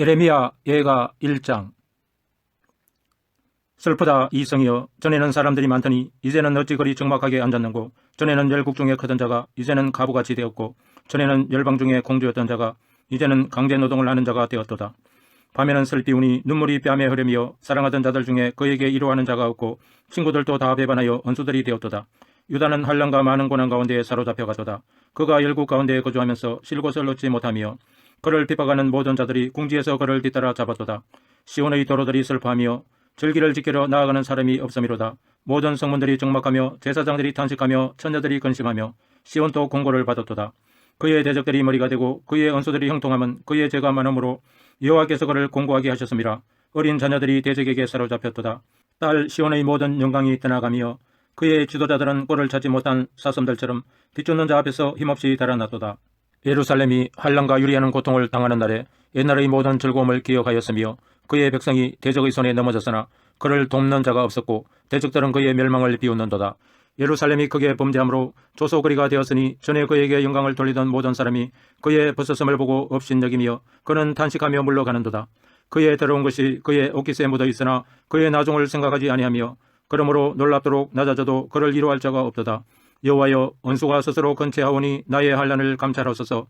예레미야 예가 1장. 슬프다 이성이여. 전에는 사람들이 많더니 이제는 어찌 그리 적막하게 앉았는고? 전에는 열국 중에 크던 자가 이제는 가부같이 되었고 전에는 열방 중에 공주였던 자가 이제는 강제 노동을 하는 자가 되었도다. 밤에는 슬피 우니 눈물이 뺨에 흐르며 사랑하던 자들 중에 그에게 이루하는 자가 없고 친구들도 다 배반하여 언수들이 되었도다. 유다는 환란과 많은 고난 가운데 사로잡혀가도다. 그가 열국 가운데 거주하면서 쉴 곳을 얻지 못하며 그를 비박하는 모든 자들이 궁지에서 그를 뒤따라 잡았도다. 시온의 도로들이 슬퍼하며 절기를 지키러 나아가는 사람이 없음이로다. 모든 성문들이 적막하며 제사장들이 탄식하며 처녀들이 근심하며 시온도 공고를 받았도다. 그의 대적들이 머리가 되고 그의 언수들이 형통함은 그의 죄가 많음으로 여호와께서 그를 공고하게 하셨음이라. 어린 자녀들이 대적에게 사로잡혔도다. 딸 시온의 모든 영광이 떠나가며 그의 지도자들은 꼴을 찾지 못한 사슴들처럼 뒤쫓는 자 앞에서 힘없이 달아났도다. 예루살렘이 환란과 유리하는 고통을 당하는 날에 옛날의 모든 즐거움을 기억하였으며 그의 백성이 대적의 손에 넘어졌으나 그를 돕는 자가 없었고 대적들은 그의 멸망을 비웃는도다. 예루살렘이 크게 범죄함으로 조소거리가 되었으니 전에 그에게 영광을 돌리던 모든 사람이 그의 벗었음을 보고 업신여기며 그는 탄식하며 물러가는도다. 그의 더러운 것이 그의 옷깃에 묻어 있으나 그의 나중을 생각하지 아니하며 그러므로 놀랍도록 낮아져도 그를 이루할 자가 없도다. 여호와여 원수가 스스로 건체하오니 나의 한란을 감찰하소서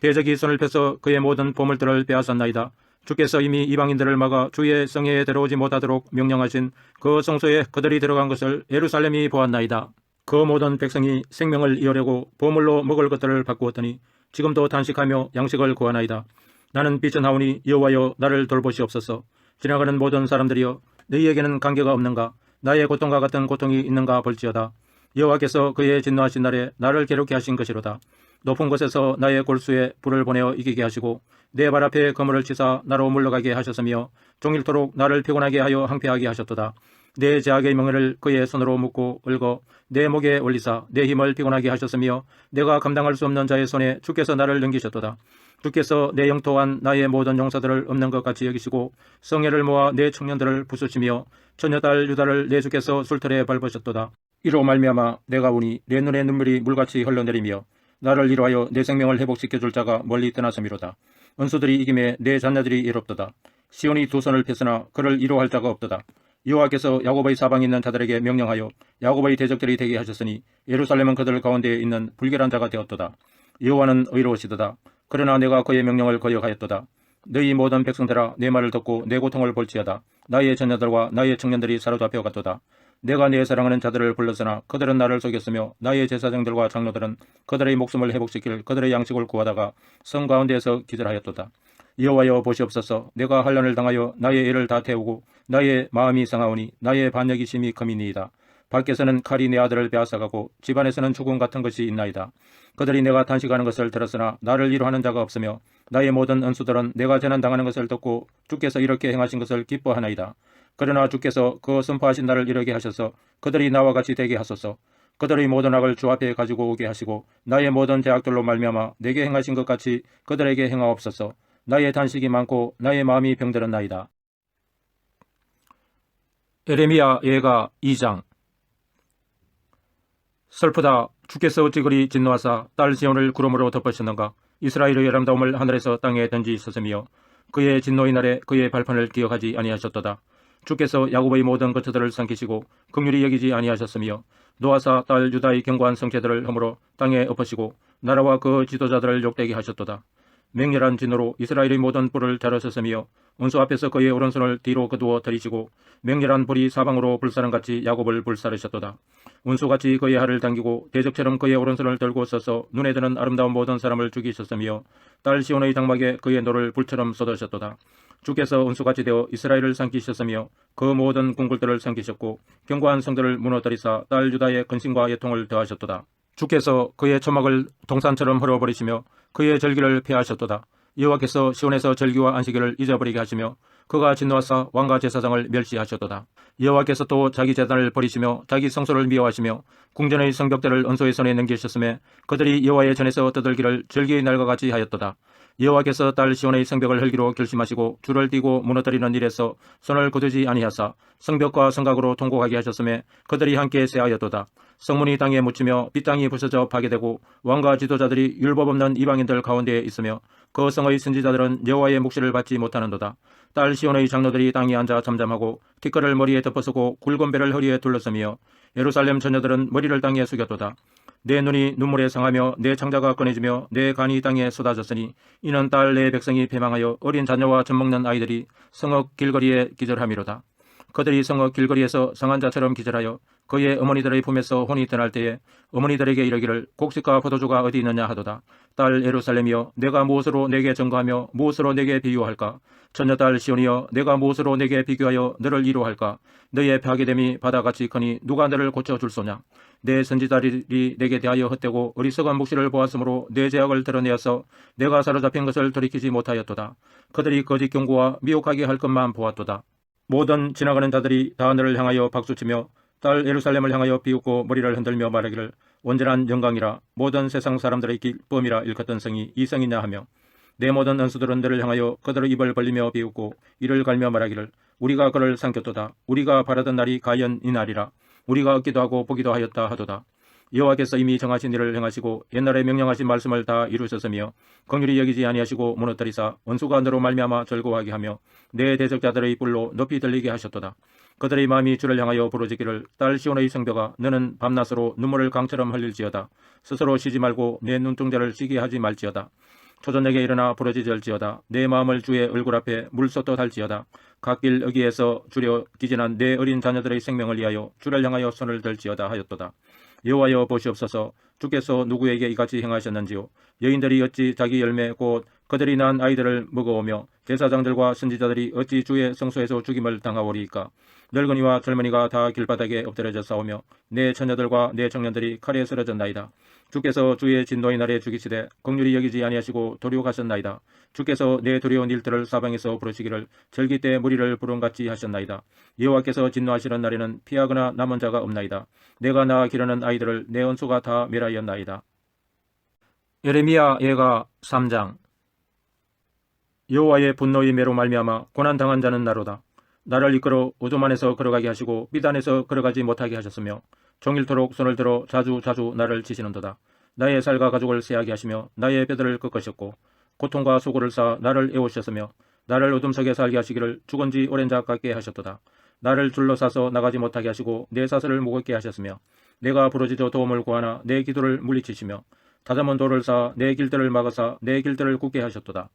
대적이 손을 펴서 그의 모든 보물들을 빼앗았나이다. 주께서 이미 이방인들을 막아 주의 성회에 들어오지 못하도록 명령하신 그 성소에 그들이 들어간 것을 예루살렘이 보았나이다. 그 모든 백성이 생명을 이으려고 보물로 먹을 것들을 바꾸었더니 지금도 단식하며 양식을 구하나이다. 나는 비전하오니 여호와여 나를 돌보시옵소서. 지나가는 모든 사람들이여 너희에게는 관계가 없는가? 나의 고통과 같은 고통이 있는가 볼지어다. 여호와께서 그의 진노하신 날에 나를 괴롭게 하신 것이로다. 높은 곳에서 나의 골수에 불을 보내어 이기게 하시고 내 발 앞에 그물을 치사 나로 물러가게 하셨으며 종일토록 나를 피곤하게 하여 항폐하게 하셨도다. 내 제약의 명예를 그의 손으로 묶고 얽어 내 목에 올리사 내 힘을 피곤하게 하셨으며 내가 감당할 수 없는 자의 손에 주께서 나를 넘기셨도다. 주께서 내 영토한 나의 모든 용사들을 없는 것 같이 여기시고 성애를 모아 내 청년들을 부수시며 처녀딸 유다를 내 주께서 술틀에 밟으셨도다. 이로 말미암아 내가 우니 내 눈에 눈물이 물같이 흘러내리며 나를 이루하여 내 생명을 회복시켜 줄 자가 멀리 떠났음이로다. 은수들이 이김에 내 자녀들이 이롭도다. 시온이 두 손을 폈으나 그를 이루할 자가 없도다. 여호와께서 야곱의 사방에 있는 자들에게 명령하여 야곱의 대적들이 되게 하셨으니 예루살렘은 그들 가운데에 있는 불결한 자가 되었도다. 여호와는 의로우시도다. 그러나 내가 그의 명령을 거역하였도다. 너희 모든 백성들아 내 말을 듣고 내 고통을 볼지어다. 나의 자녀들과 나의 청년들이 사로잡혀 갔도다. 내가 내 사랑하는 자들을 불렀으나 그들은 나를 속였으며 나의 제사장들과 장로들은 그들의 목숨을 회복시킬 그들의 양식을 구하다가 성 가운데에서 기절하였도다. 여호와여 보시옵소서 내가 환란을 당하여 나의 애를 다 태우고 나의 마음이 상하오니 나의 반역이 심히 커미니이다. 밖에서는 칼이 내 아들을 빼앗아가고 집안에서는 죽음 같은 것이 있나이다. 그들이 내가 탄식하는 것을 들었으나 나를 이루하는 자가 없으며 나의 모든 은수들은 내가 재난 당하는 것을 듣고 주께서 이렇게 행하신 것을 기뻐하나이다. 그러나 주께서 그 선포하신 날을 이르게 하셔서 그들이 나와 같이 되게 하소서. 그들의 모든 악을 주 앞에 가지고 오게 하시고 나의 모든 대악들로 말미암아 내게 행하신 것 같이 그들에게 행하옵소서. 나의 단식이 많고 나의 마음이 병들었나이다. 에레미야 예가 2장 슬프다 주께서 어찌 그리 진노하사 딸 시온을 구름으로 덮으셨는가 이스라엘의 아름다움을 하늘에서 땅에 던지셨으며 그의 진노의 날에 그의 발판을 기억하지 아니하셨도다. 주께서 야곱의 모든 거처들을 삼키시고 긍휼히 여기지 아니하셨으며 노아사 딸 유다의 견고한 성체들을 허물어 땅에 엎으시고 나라와 그 지도자들을 욕되게 하셨도다. 맹렬한 진노로 이스라엘의 모든 뿔을 자르셨으며 원수 앞에서 그의 오른손을 뒤로 거두어 들이시고 맹렬한 불이 사방으로 불사른같이 야곱을 불사르셨도다. 운수같이 그의 팔을 당기고 대적처럼 그의 오른손을 들고 서서 눈에 드는 아름다운 모든 사람을 죽이셨으며 딸 시온의 장막에 그의 노를 불처럼 쏟으셨도다. 주께서 운수같이 되어 이스라엘을 삼키셨으며 그 모든 궁굴들을 삼키셨고 견고한 성들을 무너뜨리사 딸 유다의 근심과 예통을 더하셨도다. 주께서 그의 초막을 동산처럼 흘어버리시며 그의 절기를 폐하셨도다. 여호와께서 시온에서 절기와 안식일을 잊어버리게 하시며 그가 진노하사 왕과 제사장을 멸시하셨도다. 여호와께서 또 자기 재단을 버리시며 자기 성소를 미워하시며 궁전의 성벽들을 은소의 손에 넘기셨음에 그들이 여호와의 전에서 떠들기를 절기의 날과 같이 하였도다. 여호와께서 딸 시온의 성벽을 헐기로 결심하시고 줄을 띄고 무너뜨리는 일에서 손을 거두지 아니하사 성벽과 성각으로 통곡하게 하셨음에 그들이 함께 세하였도다. 성문이 땅에 묻히며 빗땅이 부서져 파괴되고 왕과 지도자들이 율법 없는 이방인들 가운데에 있으며 그 성의 선지자들은 여호와의 묵시를 받지 못하는도다. 딸 시온의 장로들이 땅에 앉아 잠잠하고 티끌을 머리에 덮어쓰고 굵은 배를 허리에 둘러서며 예루살렘 처녀들은 머리를 땅에 숙였도다. 내 눈이 눈물에 상하며 내 창자가 꺼내지며 내 간이 땅에 쏟아졌으니 이는 딸 내 백성이 패망하여 어린 자녀와 젖먹는 아이들이 성읍 길거리에 기절함이로다. 그들이 성읍 길거리에서 상한 자처럼 기절하여 그의 어머니들의 품에서 혼이 떠날 때에 어머니들에게 이르기를 곡식과 포도주가 어디 있느냐 하도다. 딸 예루살렘이여 내가 무엇으로 내게 증거하며 무엇으로 내게 비유할까? 처녀딸 시온이여 내가 무엇으로 내게 비교하여 너를 이루할까? 너의 파괴됨이 바다같이 크니 누가 너를 고쳐줄 소냐? 내 선지자들이 내게 대하여 헛되고 어리석은 묵시를 보았으므로 내 죄악을 드러내어서 내가 사로잡힌 것을 돌이키지 못하였도다. 그들이 거짓 경고와 미혹하게 할 것만 보았도다. 모든 지나가는 자들이 다 너를 향하여 박수치며 딸 예루살렘을 향하여 비웃고 머리를 흔들며 말하기를 온전한 영광이라 모든 세상 사람들의 기쁨이라 일컫던 성이 이 성이냐 하며 내 모든恩수들은 너를 향하여 그들의 입을 벌리며 비웃고 이를 갈며 말하기를 우리가 그를 삼켰도다. 우리가 바라던 날이 가연 이 날이라 우리가 얻기도 하고 보기도 하였다 하도다 여호와께서 이미 정하신 일을 행하시고 옛날에 명령하신 말씀을 다 이루셨으며 긍휼히 여기지 아니하시고 무너뜨리사 원수가 너로 말미암아 절고하게 하며 내 대적자들의 뿔로 높이 들리게 하셨도다. 그들의 마음이 주를 향하여 부르짖기를 딸 시온의 성벽아 너는 밤낮으로 눈물을 강처럼 흘릴지어다. 스스로 쉬지 말고 내 눈동자를 쉬게 하지 말지어다. 초전에게 일어나 부러지절지어다. 내 마음을 주의 얼굴 앞에 물쏟도 달지어다. 갓길 어기에서 주려 기진한 내 어린 자녀들의 생명을 위하여 주를 향하여 손을 들지어다 하였도다 여호와여 보시옵소서. 주께서 누구에게 이같이 행하셨는지요? 여인들이 어찌 자기 열매 곧 그들이 낳은 아이들을 먹어오며 제사장들과 선지자들이 어찌 주의 성소에서 죽임을 당하오리이까 늙은이와 젊은이가 다 길바닥에 엎드려져 싸우며 내 처녀들과 내 청년들이 칼에 쓰러졌나이다 주께서 주의 진노의 날에 죽이시되 긍휼히 여기지 아니하시고 도려가셨나이다. 주께서 내 두려운 일들을 사방에서 부르시기를 절기 때 무리를 부름같이 하셨나이다. 여호와께서 진노하시는 날에는 피하거나 남은 자가 없나이다. 내가 낳아 기르는 아이들을 내 원수가 다 멸하였나이다. 예레미야 예가 3장 여호와의 분노의 매로 말미암아 고난 당한 자는 나로다. 나를 이끌어 안에서 걸어가게 하시고 삐단에서 걸어가지 못하게 하셨으며 종일토록 손을 들어 자주 자주 나를 치시는도다. 나의 살과 가족을 세하게 하시며 나의 뼈들을 꺾으셨고 고통과 수고를 쌓아 나를 애우셨으며 나를 어둠 속에 살게 하시기를 죽은 지 오랜 자 같게 하셨도다. 나를 둘러싸서 나가지 못하게 하시고 내 사슬을 무겁게 하셨으며 내가 부러지져 도움을 구하나 내 기도를 물리치시며 다자먼 돌을 쌓아 내 길들을 막아사 내 길들을 굳게 하셨도다.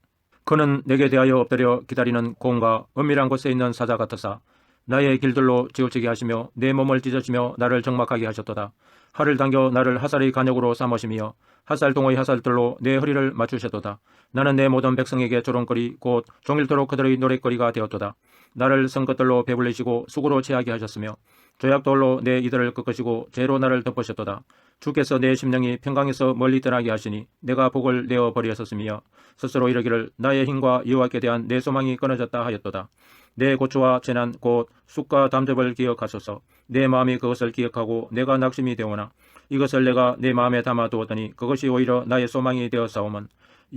그는 내게 대하여 엎드려 기다리는 공과 은밀한 곳에 있는 사자 같으사 나의 길들로 지우치게 하시며 내 몸을 찢으시며 나를 적막하게 하셨도다. 활을 당겨 나를 하살의 간역으로 삼으시며 하살동의 하살들로 내 허리를 맞추셨도다. 나는 내 모든 백성에게 조롱거리 곧 종일토록 그들의 노랫거리가 되었도다. 나를 성것들로 배불리시고 수고로 취하게 하셨으며 조약 돌로 내 이들을 꺾으시고 죄로 나를 덮으셨도다. 주께서 내 심령이 평강에서 멀리 떠나게 하시니 내가 복을 내어 버리었었으며 스스로 이르기를 나의 힘과 여호와께 대한 내 소망이 끊어졌다 하였도다. 내 고초와 재난 곧 쑥과 담즙을 기억하소서 내 마음이 그것을 기억하고 내가 낙심이 되오나 이것을 내가 내 마음에 담아두었더니 그것이 오히려 나의 소망이 되어 싸움은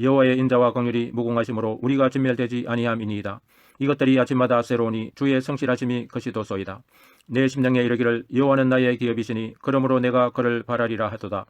여호와의 인자와 긍휼이 무궁하심으로 우리가 진멸되지 아니함이니이다. 이것들이 아침마다 새로우니 주의 성실하심이 것이도소이다. 내 심령에 이르기를 여호와는 나의 기업이시니 그러므로 내가 그를 바라리라 하도다.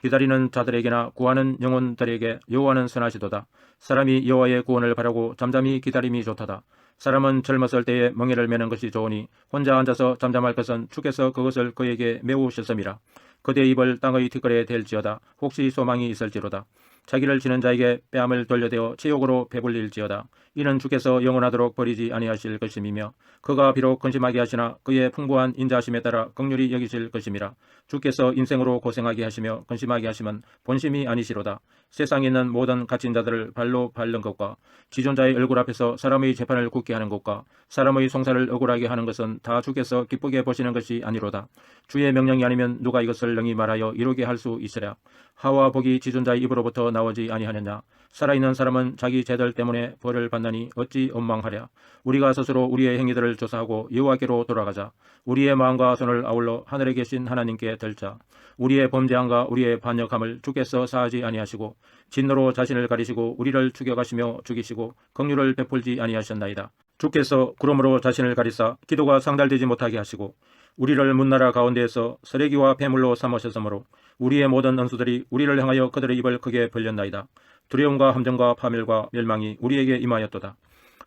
기다리는 자들에게나 구하는 영혼들에게 여호와는 선하시도다. 사람이 여호와의 구원을 바라고 잠잠히 기다림이 좋다다. 사람은 젊었을 때에 멍에를 매는 것이 좋으니 혼자 앉아서 잠잠할 것은 주께서 그것을 그에게 싫습니다. 그대 입을 땅의 티끌에 댈지어다. 혹시 소망이 있을지로다. 자기를 지는 자에게 뺨을 돌려대어 치욕으로 배불릴지어다. 이는 주께서 영원하도록 버리지 아니하실 것임이며 그가 비록 근심하게 하시나 그의 풍부한 인자심에 따라 극률이 여기실 것임이라. 주께서 인생으로 고생하게 하시며 근심하게 하시면 본심이 아니시로다. 세상에 있는 모든 갇힌 자들을 발로 밟는 것과 지존자의 얼굴 앞에서 사람의 재판을 굳게 하는 것과 사람의 송사를 억울하게 하는 것은 다 주께서 기쁘게 보시는 것이 아니로다. 주의 명령이 아니면 누가 이것을 능히 말하여 이루게 할 수 있으랴. 하와 복이 지존자의 입으로부터 나오지 아니하느냐. 살아있는 사람은 자기 죄들 때문에 벌을 받나니 어찌 원망하랴. 우리가 스스로 우리의 행위들을 조사하고 여호와께로 돌아가자. 우리의 마음과 손을 아울러 하늘에 계신 하나님께 들자. 우리의 범죄함과 우리의 반역함을 주께서 사하지 아니하시고 진노로 자신을 가리시고 우리를 죽여가시며 죽이시고 긍휼을 베풀지 아니하셨나이다. 주께서 구름으로 자신을 가리사 기도가 상달되지 못하게 하시고 우리를 문나라 가운데에서 쓰레기와 폐물로 삼으셨으므로 우리의 모든 원수들이 우리를 향하여 그들의 입을 크게 벌렸나이다. 두려움과 함정과 파멸과 멸망이 우리에게 임하였도다.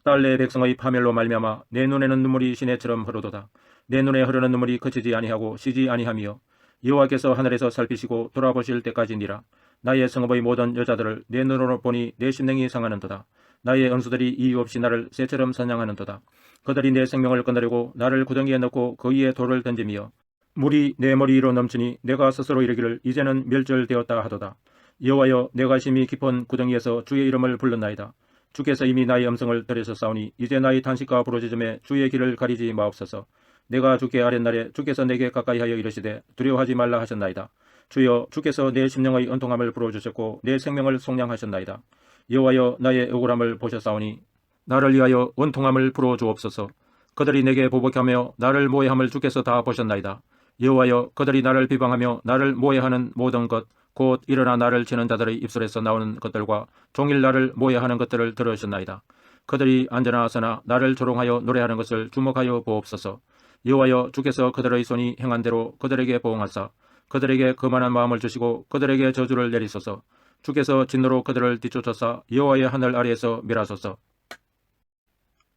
딸내 백성의 파멸로 말미암아 내 눈에는 눈물이 시내처럼 흐르도다. 내 눈에 흐르는 눈물이 그치지 아니하고 쉬지 아니하며 여호와께서 하늘에서 살피시고 돌아보실 때까지니라. 나의 성읍의 모든 여자들을 내 눈으로 보니 내 심령이 상하는도다. 나의 은수들이 이유 없이 나를 새처럼 사냥하는도다. 그들이 내 생명을 끊으려고 나를 구덩이에 넣고 그 위에 돌을 던지며 물이 내 머리 위로 넘치니 내가 스스로 이르기를 이제는 멸절되었다 하도다. 여호와여 내가 심히 깊은 구덩이에서 주의 이름을 불렀나이다. 주께서 이미 나의 음성을 들으셨사오니 이제 나의 탄식과 부르짖음에 주의 길을 가리지 마옵소서. 내가 주께 아랫날에 주께서 내게 가까이 하여 이르시되 두려워하지 말라 하셨나이다. 주여 주께서 내 심령의 은통함을 불어주셨고 내 생명을 속량하셨나이다. 여호와여 나의 억울함을 보셨사오니 나를 위하여 원통함을 풀어주옵소서. 그들이 내게 보복하며 나를 모해함을 주께서 다 보셨나이다. 여호와여 그들이 나를 비방하며 나를 모해하는 모든 것 곧 일어나 나를 치는 자들의 입술에서 나오는 것들과 종일 나를 모해하는 것들을 들으셨나이다. 그들이 앉아나서나 나를 조롱하여 노래하는 것을 주목하여 보옵소서. 여호와여 주께서 그들의 손이 행한 대로 그들에게 보응하사 그들에게 그만한 마음을 주시고 그들에게 저주를 내리소서. 주께서 진노로 그들을 뒤쫓아사 여호와의 하늘 아래에서 멸하소서.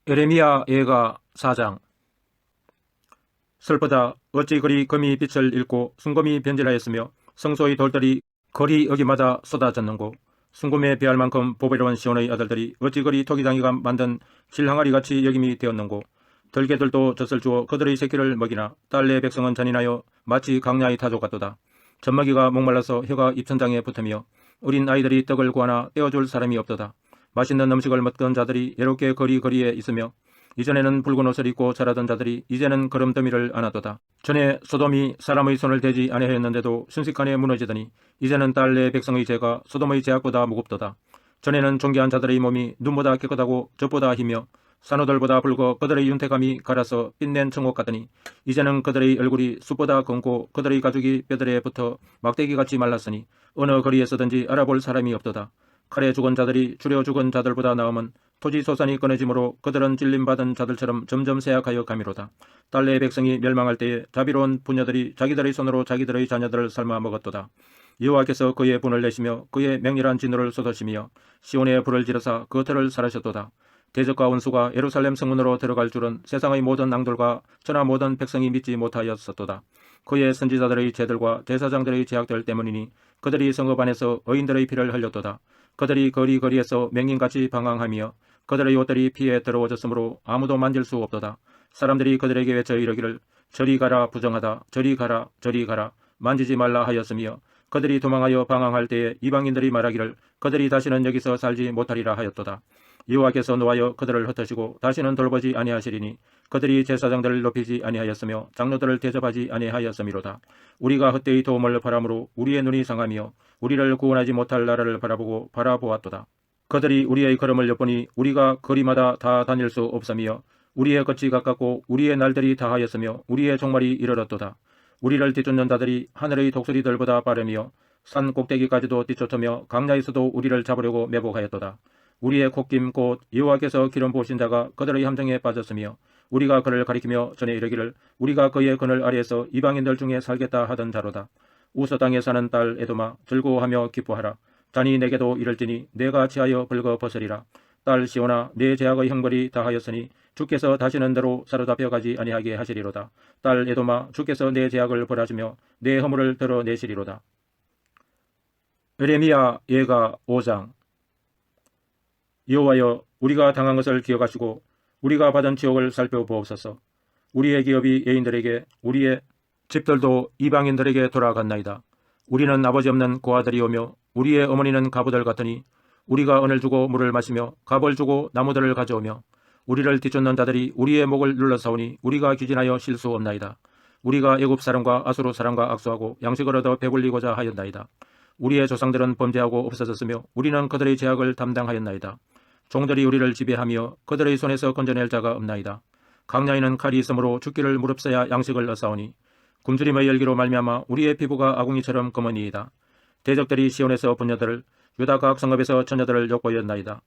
에레미야 예가 4장 슬프다 어찌 그리 금이 빛을 잃고 순금이 변질하였으며 성소의 돌들이 거리 여기마다 쏟아졌는고 순금에 비할 만큼 보배로운 시온의 아들들이 어찌 그리 토기장이가 만든 실항아리 같이 여김이 되었는고 들개들도 젖을 주어 그들의 새끼를 먹이나 딸내 백성은 잔인하여 마치 강야의 타조 같도다. 젖먹이가 목말라서 혀가 입천장에 붙으며 어린 아이들이 떡을 구하나 떼어줄 사람이 없도다. 맛있는 음식을 먹던 자들이 예롭게 거리거리에 있으며 이전에는 붉은 옷을 입고 자라던 자들이 이제는 걸음더미를 안하도다. 전에 소돔이 사람의 손을 대지 아니하였는데도 순식간에 무너지더니 이제는 딸내 백성의 죄가 소돔의 죄악보다 무겁도다. 전에는 존귀한 자들의 몸이 눈보다 깨끗하고 젖보다 희며 산호들보다 붉어 그들의 윤태감이 갈아서 빛낸 청옥 같더니 이제는 그들의 얼굴이 숲보다 검고 그들의 가죽이 뼈들에 붙어 막대기같이 말랐으니 어느 거리에서든지 알아볼 사람이 없도다. 칼에 죽은 자들이 줄여 죽은 자들보다 나음은 토지 소산이 끊어지므로 그들은 찔림받은 자들처럼 점점 쇠약하여 가미로다. 딸내 백성이 멸망할 때에 자비로운 부녀들이 자기들의 손으로 자기들의 자녀들을 삶아 먹었도다. 여호와께서 그의 분을 내시며 그의 맹렬한 진노를 쏟으시며 시온의 불을 지르사 그 터를 살하셨도다. 대적과 원수가 예루살렘 성문으로 들어갈 줄은 세상의 모든 낭돌과 천하 모든 백성이 믿지 못하였었도다. 그의 선지자들의 죄들과 대사장들의 죄악들 때문이니 그들이 성읍 안에서 의인들의 피를 흘렸도다. 그들이 거리거리에서 맹인같이 방황하며 그들의 옷들이 피에 더러워졌으므로 아무도 만질 수 없도다. 사람들이 그들에게 외쳐 이르기를 저리 가라 부정하다 저리 가라 저리 가라 만지지 말라 하였으며 그들이 도망하여 방황할 때에 이방인들이 말하기를 그들이 다시는 여기서 살지 못하리라 하였도다. 여호와께서 노하여 그들을 흩으시고 다시는 돌보지 아니하시리니 그들이 제사장들을 높이지 아니하였으며 장로들을 대접하지 아니하였음이로다. 우리가 헛되이 도움을 바람으로 우리의 눈이 상하며 우리를 구원하지 못할 나라를 바라보고 바라보았도다. 그들이 우리의 걸음을 엿보니 우리가 거리마다 다 다닐 수 없으며 우리의 끝이 가깝고 우리의 날들이 다하였으며 우리의 종말이 이르렀도다. 우리를 뒤쫓는 자들이 하늘의 독수리들보다 빠르며 산 꼭대기까지도 뒤쫓으며 강야에서도 우리를 잡으려고 매복하였도다. 우리의 콧김 곧 여호와께서 기름 자가 그들의 함정에 빠졌으며 우리가 그를 가리키며 전에 이르기를 우리가 그의 그늘 아래에서 이방인들 중에 살겠다 하던 자로다. 우서 땅에 사는 딸 에도마 즐거워하며 기뻐하라. 자니 내게도 이럴지니 내가 지하여 벌거 벗으리라. 딸 시오나 내 제약의 형벌이 다하였으니 주께서 다시는 너로 사로잡혀 가지 아니하게 하시리로다. 딸 에도마 주께서 내 제약을 벌하시며 내 허물을 드러내시리로다. 에레미야 예가 5장 여호와여 우리가 당한 것을 기억하시고 우리가 받은 지옥을 살펴보옵소서. 우리의 기업이 예인들에게 우리의 집들도 이방인들에게 돌아갔나이다. 우리는 아버지 없는 고아들이오며 우리의 어머니는 가부들 같으니 우리가 은을 주고 물을 마시며 갑을 주고 나무들을 가져오며 우리를 뒤쫓는 자들이 우리의 목을 눌러사오니 우리가 규진하여 쉴수 없나이다. 우리가 애굽 사람과 아수르 사람과 악수하고 양식을 얻어 배불리고자 하였나이다. 우리의 조상들은 범죄하고 없어졌으며 우리는 그들의 죄악을 담당하였나이다. 종들이 우리를 지배하며 그들의 손에서 건져낼 자가 없나이다. 강야에는 칼이 있으므로 죽기를 무릅써야 양식을 얻사오니 굶주림의 열기로 말미암아 우리의 피부가 아궁이처럼 검은이이다. 대적들이 시온에서 부녀들을 유다 각 성읍에서 처녀들을 욕보였나이다.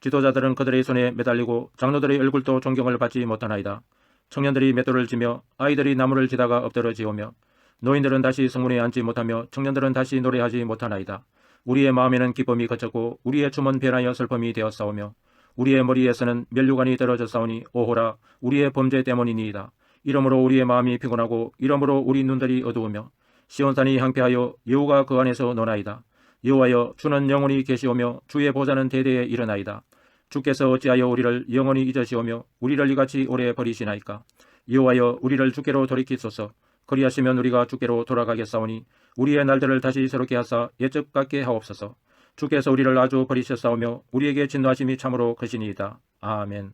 지도자들은 그들의 손에 매달리고 장로들의 얼굴도 존경을 받지 못하나이다. 청년들이 맷돌을 지며 아이들이 나무를 지다가 엎드러지오며 노인들은 다시 성문에 앉지 못하며 청년들은 다시 노래하지 못하나이다. 우리의 마음에는 기쁨이 그쳤고 우리의 춤은 변하여 슬픔이 되었사오며 우리의 머리에서는 멸류관이 떨어졌사오니 오호라 우리의 범죄 때문이니이다. 이러므로 우리의 마음이 피곤하고 이러므로 우리 눈들이 어두우며 시온산이 항폐하여 여호가 그 안에서 노나이다. 여호와여 주는 영원히 계시오며 주의 보좌는 대대에 일어나이다. 주께서 어찌하여 우리를 영원히 잊으시오며 우리를 이같이 오래 버리시나이까 여호와여 우리를 주께로 돌이키소서 그리하시면 우리가 주께로 돌아가겠사오니 우리의 날들을 다시 새롭게 하사 옛적 같게 하옵소서. 주께서 우리를 아주 버리셨사오며 우리에게 진노하심이 참으로 크시니이다. 아멘